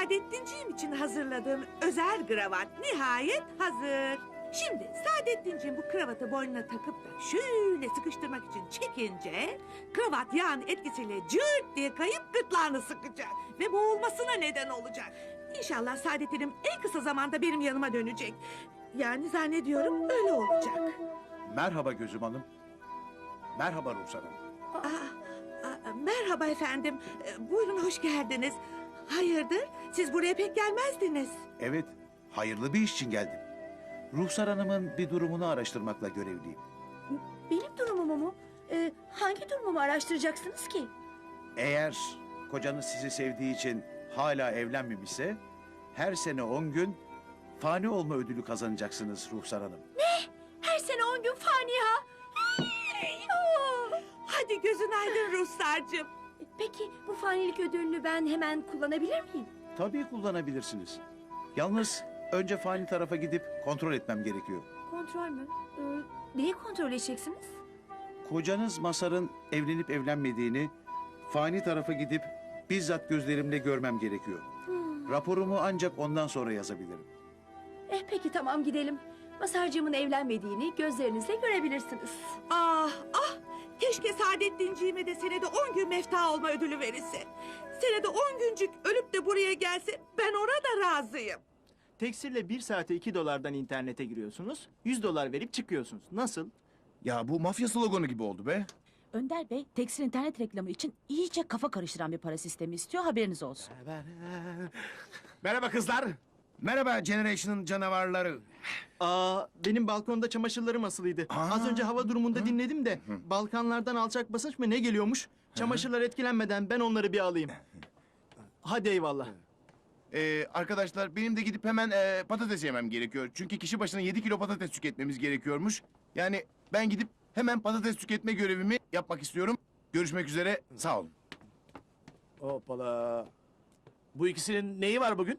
Saadettinciğim için hazırladığım özel kravat nihayet hazır. Şimdi Saadettinciğim bu kravatı boynuna takıp da şöyle sıkıştırmak için çekince... ...kravat yağın etkisiyle cırt diye kayıp gırtlağını sıkacak. Ve boğulmasına neden olacak. İnşallah Saadettin'im en kısa zamanda benim yanıma dönecek. Yani zannediyorum öyle olacak. Merhaba Gözüm Hanım. Merhaba Ruhsar Hanım. Aa, aa, merhaba efendim. Ee, Buyurun hoş geldiniz. Hayırdır? Siz buraya pek gelmezdiniz. Evet, hayırlı bir iş için geldim. Ruhsar Hanım'ın bir durumunu araştırmakla görevliyim. Benim durumumu mu? Ee, hangi durumumu araştıracaksınız ki? Eğer kocanız sizi sevdiği için hala evlenmemişse... ...her sene 10 gün fani olma ödülü kazanacaksınız Ruhsar Hanım. Her sene on gün fani ha. Yoo! Hadi gözün aydın Ruhsar'cığım. Peki bu fanilik ödülünü ben hemen kullanabilir miyim? Tabii kullanabilirsiniz. Yalnız önce fani tarafa gidip kontrol etmem gerekiyor. Kontrol mü? Ee, neyi kontrol edeceksiniz? Kocanız Masar'ın evlenip evlenmediğini fani tarafa gidip bizzat gözlerimle görmem gerekiyor. Hmm. Raporumu ancak ondan sonra yazabilirim. Eh peki tamam gidelim. Masarcığımın evlenmediğini gözlerinizle görebilirsiniz. Ah ah keşke Saadettinciğime de senede 10 gün mefta olma ödülü verilse. Senede 10 güncük ölüp de buraya gelse ben ona da razıyım. Teksirle bir saate 2 dolardan internete giriyorsunuz. 100 dolar verip çıkıyorsunuz. Nasıl? Ya bu mafya sloganı gibi oldu be. Önder Bey, tekstil internet reklamı için iyice kafa karıştıran bir para sistemi istiyor, haberiniz olsun. Merhaba kızlar. Merhaba Generation'ın canavarları. Aa, benim balkonda çamaşırlarım asılıydı. Az önce hava durumunda dinledim de Balkanlardan alçak basınç mı ne geliyormuş? Çamaşırlar etkilenmeden ben onları bir alayım. Hadi eyvallah. Ee, arkadaşlar benim de gidip hemen e, patates yemem gerekiyor. Çünkü kişi başına 7 kilo patates tüketmemiz gerekiyormuş. Yani ben gidip hemen patates tüketme görevimi yapmak istiyorum. Görüşmek üzere. Sağ olun. Hoppala. Bu ikisinin neyi var bugün?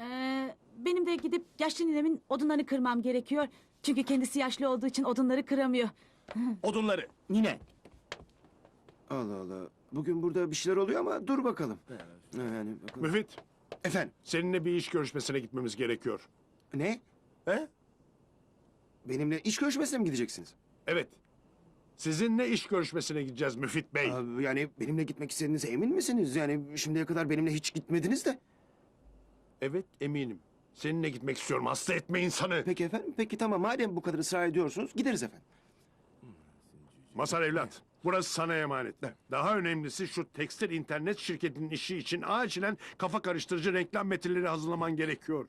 Ee, benim de gidip yaşlı ninemin odunlarını kırmam gerekiyor. Çünkü kendisi yaşlı olduğu için odunları kıramıyor. Odunları. Nine. Allah Allah. Bugün burada bir şeyler oluyor ama dur bakalım. Yani bakalım. Müfit, Efendim, seninle bir iş görüşmesine gitmemiz gerekiyor. ne? He? Benimle iş görüşmesine mi gideceksiniz? Evet. Sizinle iş görüşmesine gideceğiz Müfit Bey. Abi, yani benimle gitmek istediğinize emin misiniz? Yani şimdiye kadar benimle hiç gitmediniz de. Evet, eminim. Seninle gitmek istiyorum. Hasta etme insanı. Peki efendim, peki tamam. Madem bu kadar ısrar ediyorsunuz, gideriz efendim. Masar evlat, burası sana emanet. Daha önemlisi şu tekstil internet şirketinin işi için acilen kafa karıştırıcı reklam metinleri hazırlaman gerekiyor.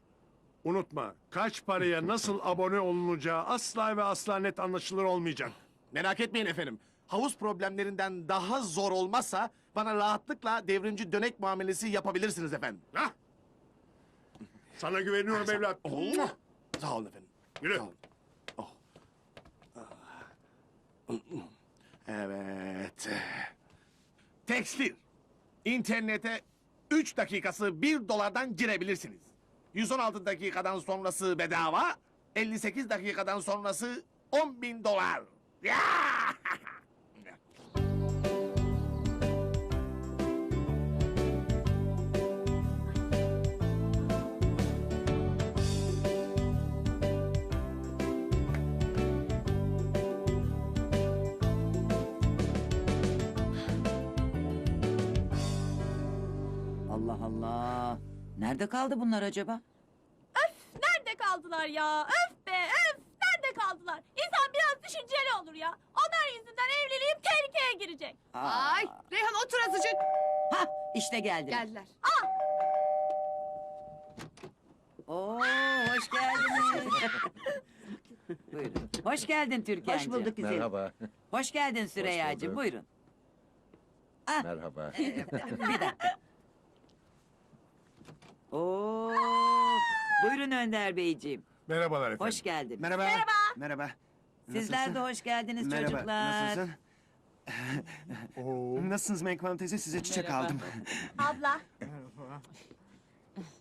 Unutma, kaç paraya nasıl abone olunacağı asla ve asla net anlaşılır olmayacak. Merak etmeyin efendim. Havuz problemlerinden daha zor olmazsa bana rahatlıkla devrimci dönek muamelesi yapabilirsiniz efendim. Hah! Sana güveniyorum evlat. Oh. Sağ olun efendim. Yürü. Sağ olun. Oh. Evet. Tekstil. İnternete 3 dakikası 1 dolardan girebilirsiniz. 116 dakikadan sonrası bedava, 58 dakikadan sonrası 10 bin dolar. Ya! Allah Allah. Nerede kaldı bunlar acaba? Nerede kaldılar ya? Öf be öf! Nerede kaldılar? İnsan biraz düşünceli olur ya. Onlar yüzünden evliliğim tehlikeye girecek. Ay Reyhan otur azıcık. Ha işte geldi. Geldiler. Oo hoş geldiniz. Buyurun. Hoş geldin Türkan'cığım. Hoş bulduk güzelim. Merhaba. Hoş geldin Süreyya'cığım. bulduk. Buyurun. Ah, Merhaba. bir dakika. Buyurun Önder Beyciğim. Merhabalar efendim. Hoş geldin. Merhaba. Merhaba. Merhaba. Sizler de Nasılsın? hoş geldiniz Merhaba. çocuklar. Nasılsın? Nasılsınız Melek Hanım teyze? Size çiçek aldım. Abla.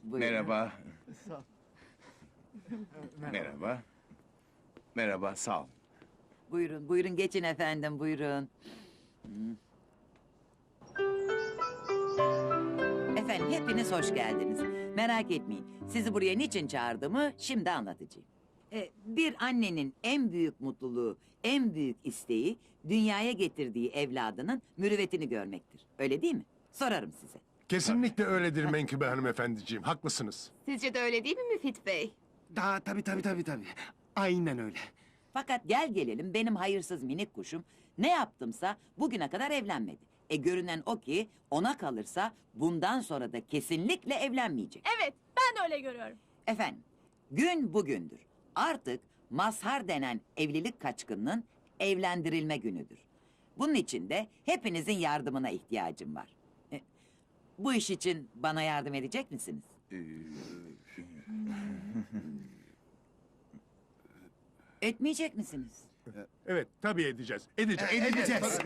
Buyurun. Merhaba. Merhaba. Merhaba, sağ ol. Buyurun, buyurun geçin efendim, buyurun. Efendim hepiniz hoş geldiniz. Merak etmeyin. Sizi buraya niçin çağırdığımı şimdi anlatacağım. Ee, bir annenin en büyük mutluluğu, en büyük isteği dünyaya getirdiği evladının mürüvvetini görmektir. Öyle değil mi? Sorarım size. Kesinlikle öyledir Menkıbe hanımefendiciğim. Haklısınız. Sizce de öyle değil mi Müfit Bey? Daha tabii tabii tabii tabii. Aynen öyle. Fakat gel gelelim benim hayırsız minik kuşum ne yaptımsa bugüne kadar evlenmedi. E görünen o ki ona kalırsa bundan sonra da kesinlikle evlenmeyecek. Evet ben de öyle görüyorum. Efendim, gün bugündür. Artık mazhar denen evlilik kaçkınının evlendirilme günüdür. Bunun için de hepinizin yardımına ihtiyacım var. E, bu iş için bana yardım edecek misiniz? Etmeyecek misiniz? Evet tabii edeceğiz. Edeceğiz. Edeceğiz.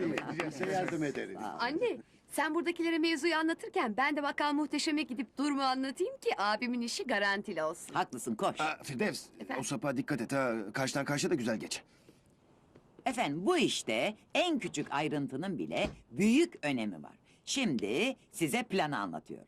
Size yardım ederiz. Anne, sen buradakilere mevzuyu anlatırken ben de Makam Muhteşem'e gidip durumu anlatayım ki abimin işi garantili olsun. Haklısın koş. Aa, Firdevs, Efendim? o sapa dikkat et ha. Karşıdan karşıya da güzel geç. Efendim bu işte en küçük ayrıntının bile büyük önemi var. Şimdi size planı anlatıyorum.